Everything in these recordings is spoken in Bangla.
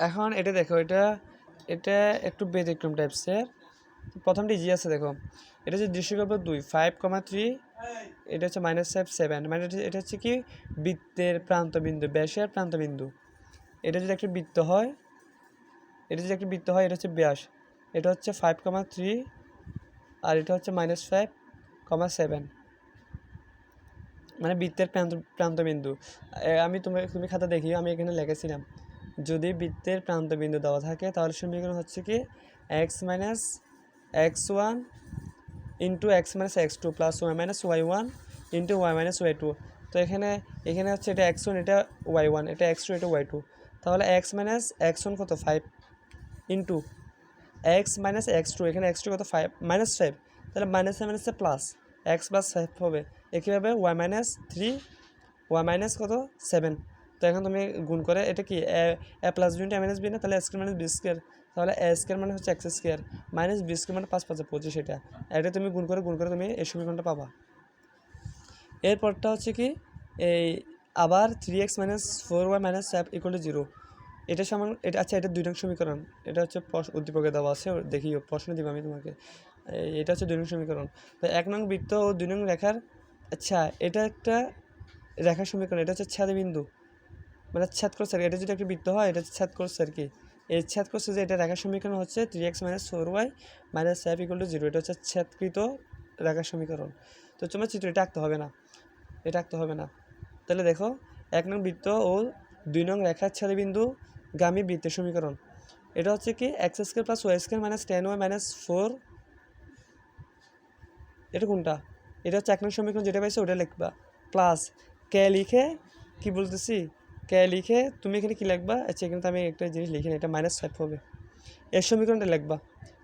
এখন এটা দেখো, এটা এটা একটু ব্যতিক্রম টাইপসের প্রথমটি জি আছে দেখো, এটা হচ্ছে দৃশ্যকল্প দুই ফাইভ কমা থ্রি এটা হচ্ছে মাইনাস ফাইভ সেভেন মানে এটা- হচ্ছে কি? বৃত্তের প্রান্তবিন্দু, ব্যাসের প্রান্তবিন্দু। এটা যদি একটা বৃত্ত হয়, এটা যদি একটা বৃত্ত হয়, এটা হচ্ছে ব্যাস। এটা হচ্ছে ফাইভ কমা থ্রি আর এটা হচ্ছে মাইনাস ফাইভ কমা সেভেন মানে বৃত্তের প্রান্ত, প্রান্তবিন্দু। আমি তুমি তুমি খাতা দেখি আমি এখানে লিখেছিলাম। যদি বৃত্তের প্রান্তবিন্দু দেওয়া থাকে, তাহলে সমীকরণ হচ্ছে কি? X minus X one into X minus X two plus Y minus Y one into Y minus Y two তো এখানে এখানে হচ্ছে এটা এক্স ওয়ান এটা ওয়াই ওয়ান এটা এক্স টু এটা ওয়াই টু তাহলে এক্স মাইনাস এক্স ওয়ান কত? Five into X minus X two এখানে এক্স টু কত? ফাইভ মাইনাস ফাইভ তাহলে মাইনাসে মাইনাসে প্লাস এক্স প্লাস ফাইভ হবে। একইভাবে Y minus three Y minus কত? সেভেন তো এখন তুমি গুণ করে, এটা কি? A plus B into minus B না? তাহলে স্কোয়ার মাইনাস বি স্কোয়ার তাহলে এ স্কোয়ার মানে হচ্ছে X square minus B square মানে পাঁচ পাঁচে পঁচিশ এটা। এটা তুমি গুণ করে গুণ করে তুমি এই সমীকরণটা পাবা। এরপরটা হচ্ছে কি? এই আবার three X minus four Y minus five equal to zero এটা সমান, এটা আচ্ছা এটা দুই নং সমীকরণ। এটা হচ্ছে উদ্দীপকে দেওয়া আছে দেখিও প্রশ্ন দিব আমি তোমাকে। এটা হচ্ছে দুই নং সমীকরণ। তো এক নং বৃত্ত ও দুই নং রেখার আচ্ছা এটা একটা রেখার সমীকরণ, এটা হচ্ছে বিন্দু মানে ছেদ করছে আর। এটা যদি একটা বৃত্ত হয়, এটা ছেদ করছে আর কি। এই ছেদ করছে যে এটা রেখার সমীকরণ হচ্ছে three X minus four Y minus five equal to zero এটা হচ্ছে ছেদকৃত রেখার সমীকরণ। তো তোমার চিত্র এটা আঁকতে হবে না, এটা আঁকতে হবে না। তাহলে দেখো, এক নং বৃত্ত ও দুই নং রেখার ছেদ বিন্দু গামী বৃত্তের সমীকরণ। এটা হচ্ছে কি X square plus Y square minus ten Y minus four এটা কোনটা? এটা হচ্ছে এক নং সমীকরণ, যেটা পাইছে ওটা লিখবা। প্লাস কে লিখে কি বলতেছি? কে লিখে তুমি এখানে কি লিখবা আচ্ছা এখানে তো আমি একটা জিনিস লিখি এটা মাইনাস ফাইভ হবে এর সমীকরণটা লিখবা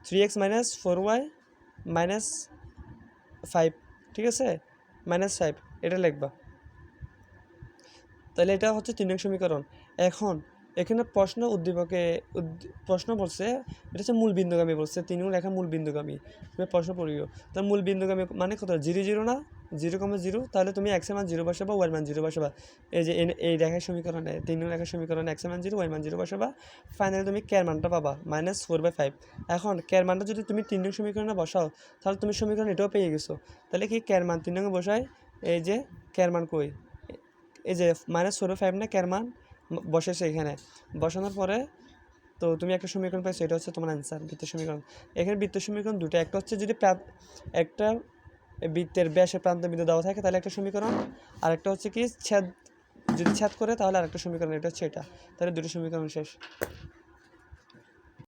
three X minus four Y minus five ঠিক আছে মাইনাস ফাইভ এটা লিখবা তাহলে এটা হচ্ছে তিন নং সমীকরণ এখন এখানে প্রশ্ন উদ্দীপকে উদ্দ- প্রশ্ন বলছে এটা হচ্ছে মূল বিন্দুগামী বলছে তিন নং রেখা মূল বিন্দুগামী তুমি প্রশ্ন পড়িও তার মূল বিন্দুগামী মানে কত জিরো জিরো না জিরো কমে জিরো, তাহলে তুমি এক্সের মান জিরো বসাবা ওয়াই মান জিরো বসাবা। এই যে এই রেখার সমীকরণে, তিন নং রেখার সমীকরণে এক্সের মান জিরো ওয়াই মান জিরো বসাবা। ফাইনালি তুমি কেয়ার মানটা পাবা মাইনাস ফোর বাই ফাইভ এখন কেয়ার মানটা যদি তুমি তিন নং সমীকরণে বসাও, তাহলে তুমি সমীকরণ এটাও পেয়ে গেছো। তাহলে কি কেয়ার মান তিন নঙ্গে বসায় এই যে কেয়ার মান কই? এই যে মাইনাস ফোর বাই ফাইভ না কেয়ার মান বসেছে এখানে। বসানোর পরে, তো তুমি একটা সমীকরণ পাইছো, এটা হচ্ছে তোমার অ্যান্সার বৃত্ত সমীকরণ। এখানে বৃত্ত সমীকরণ দুটো, একটা হচ্ছে যদি একটা বৃত্তের ব্যাসের প্রান্ত বিন্দু দেওয়া থাকে, তাহলে একটা সমীকরণ। আর একটা হচ্ছে কি, ছেদ, যদি ছেদ করে, তাহলে আরেকটা সমীকরণ, এটা হচ্ছে এটা। তাহলে দুটো সমীকরণ শেষ।